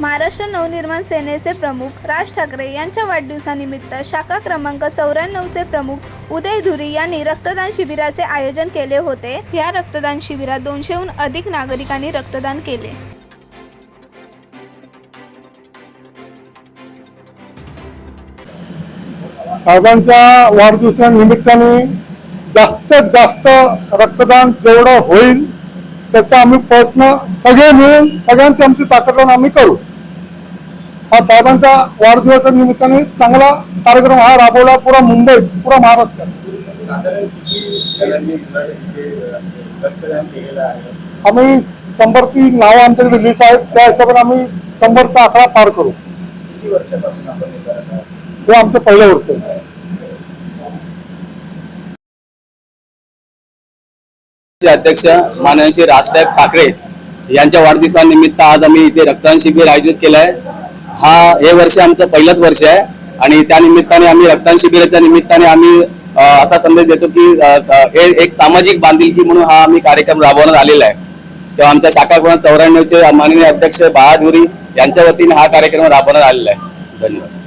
महाराष्ट्र नवनिर्माण सेनेचे प्रमुख राज ठाकरे यांच्या वाढदिवसानिमित्त शाखा क्रमांक चौऱ्याण्णवचे प्रमुख उदय धुरी यांनी रक्तदान शिबिराचे आयोजन केले होते. या रक्तदान शिबिरात दोनशेहून अधिक नागरिकांनी रक्तदान केले. साहेबांच्या वाढदिवसानिमित्ताने जास्तीत जास्त रक्तदान जेवढं होईल त्याचा आम्ही प्रयत्न सगळे मिळून सगळ्यांची आमची ताकद लावून आम्ही करू. हा साहेबांच्या वाढदिवसाच्या निमित्ताने चांगला कार्यक्रम हा राबवला पुरा मुंबईत पुरा महाराष्ट्रात. आम्ही शंभर ती नावं आमच्याकडे लिस्ट आहेत त्या हिशोबाने आम्ही शंभरचा आकडा पार करू. किती वर्षापासून आपण हे हे आमचं पहिलं वर्ष आहे. अध्यक्ष माननीय श्री राजसाहेब ठाकरे यांच्या वाढदिवसानिमित्त आज आम्ही इथे रक्तदान शिबिर आयोजित केलं आहे हा हे वर्ष आमचं पहिलंच वर्ष आहे आणि त्या निमित्ताने आम्ही रक्तदान शिबिराच्या निमित्ताने आम्ही असा संदेश देतो की एक सामाजिक बांधिलकी म्हणून हा आम्ही कार्यक्रम राबवण्यात आलेला आहे. तेव्हा आमच्या शाखा चौऱ्याण्णवचे माननीय अध्यक्ष बहादुरी यांच्या वतीने हा कार्यक्रम राबवण्यात आलेला आहे. धन्यवाद.